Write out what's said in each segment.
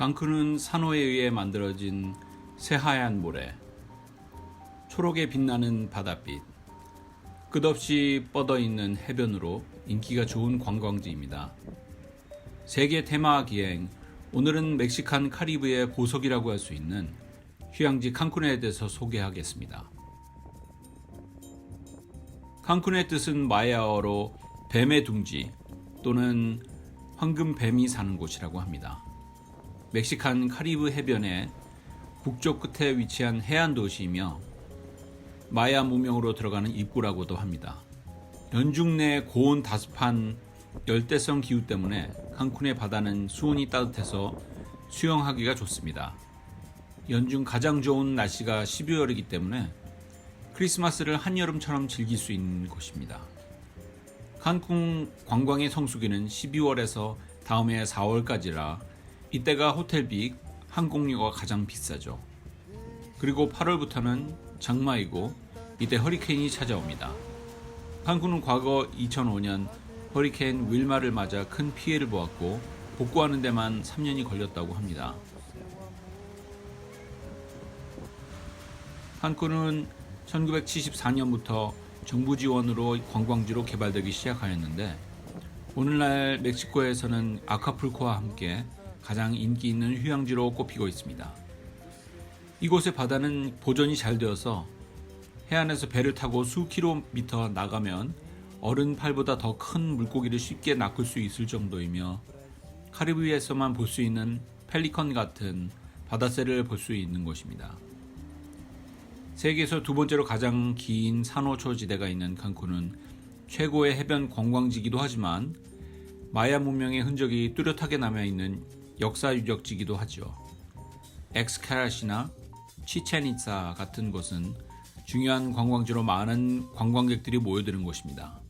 강크는 산호에 의해 만들어진 새하얀 모래, 초록에 빛나는 바닷빛, 끝없이 뻗어 있는 해변으로 인기가 좋은 관광지입니다. 세계 테마 기행, 오늘은 멕시칸 카리브의 보석이라고 할 수 있는 휴양지 칸쿤에 대해서 소개하겠습니다. 칸쿤의 뜻은 마야어로 뱀의 둥지 또는 황금 뱀이 사는 곳이라고 합니다. 멕시칸 카리브 해변의 북쪽 끝에 위치한 해안 도시이며 마야 문명으로 들어가는 입구라고도 합니다. 연중 내 고온 다습한 열대성 기후 때문에 칸쿤의 바다는 수온이 따뜻해서 수영하기가 좋습니다. 연중 가장 좋은 날씨가 12월이기 때문에 크리스마스를 한여름처럼 즐길 수 있는 곳입니다. 칸쿤 관광의 성수기는 12월에서 다음해 4월까지라 이때가 호텔비, 항공료가 가장 비싸죠. 그리고 8월부터는 장마이고 이때 허리케인이 찾아옵니다. 칸쿤은 과거 2005년 허리케인 윌마를 맞아 큰 피해를 보았고 복구하는 데만 3년이 걸렸다고 합니다. 칸쿤은 1974년부터 정부 지원으로 관광지로 개발되기 시작하였는데 오늘날 멕시코에서는 아카풀코와 함께 가장 인기 있는 휴양지로 꼽히고 있습니다. 이곳의 바다는 보존이 잘 되어서 해안에서 배를 타고 수 킬로미터 나가면 어른 팔보다 더 큰 물고기를 쉽게 낚을 수 있을 정도이며 카리브해에서만 볼 수 있는 펠리컨 같은 바다새를 볼 수 있는 곳입니다. 세계에서 두 번째로 가장 긴 산호초 지대가 있는 칸쿤은 최고의 해변 관광지기도 하지만 마야 문명의 흔적이 뚜렷하게 남아 있는 역사 유적지기도 하죠. 엑스카라시나 치첸이차 같은 곳은 중요한 관광지로 많은 관광객들이 모여드는 곳입니다.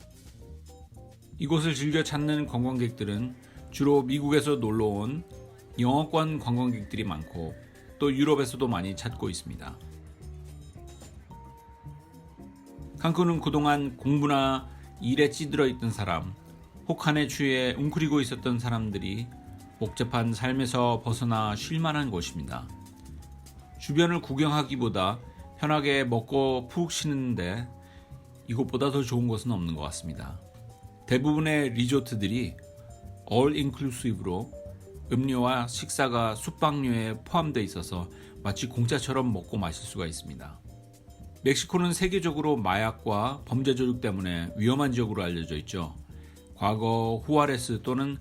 이곳을 즐겨 찾는 관광객들은 주로 미국에서 놀러 온 영어권 관광객들이 많고 또 유럽에서도 많이 찾고 있습니다. 칸쿤은 그동안 공부나 일에 찌들어 있던 사람, 혹한의 추위에 웅크리고 있었던 사람들이 복잡한 삶에서 벗어나 쉴만한 곳입니다. 주변을 구경하기보다 편하게 먹고 푹 쉬는데 이곳보다 더 좋은 곳은 없는 것 같습니다. 대부분의 리조트들이 all inclusive로 음료와 식사가 숙박료에 포함되어 있어서 마치 공짜처럼 먹고 마실 수가 있습니다. 멕시코는 세계적으로 마약과 범죄 조직 때문에 위험한 지역으로 알려져 있죠. 과거 후아레스 또는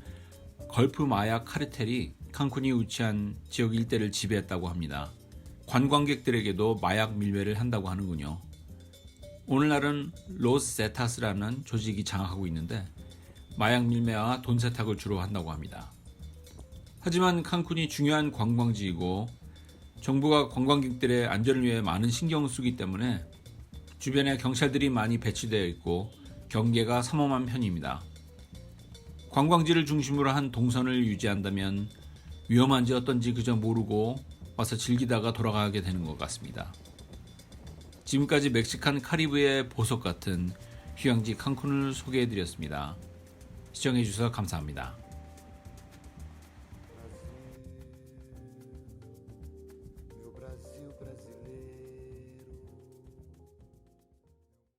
걸프 마약 카르텔이 칸쿤이 위치한 지역 일대를 지배했다고 합니다. 관광객들에게도 마약 밀매를 한다고 하는군요. 오늘날은 로스 세타스라는 조직이 장악하고 있는데 마약 밀매와 돈 세탁을 주로 한다고 합니다. 하지만 칸쿤이 중요한 관광지이고 정부가 관광객들의 안전을 위해 많은 신경을 쓰기 때문에 주변에 경찰들이 많이 배치되어 있고 경계가 삼엄한 편입니다. 관광지를 중심으로 한 동선을 유지한다면 위험한지 어떤지 그저 모르고 와서 즐기다가 돌아가게 되는 것 같습니다. 지금까지 멕시칸 카리브의 보석 같은 휴양지 칸쿤을 소개해드렸습니다. 시청해주셔서 감사합니다. Brasil brasileiro.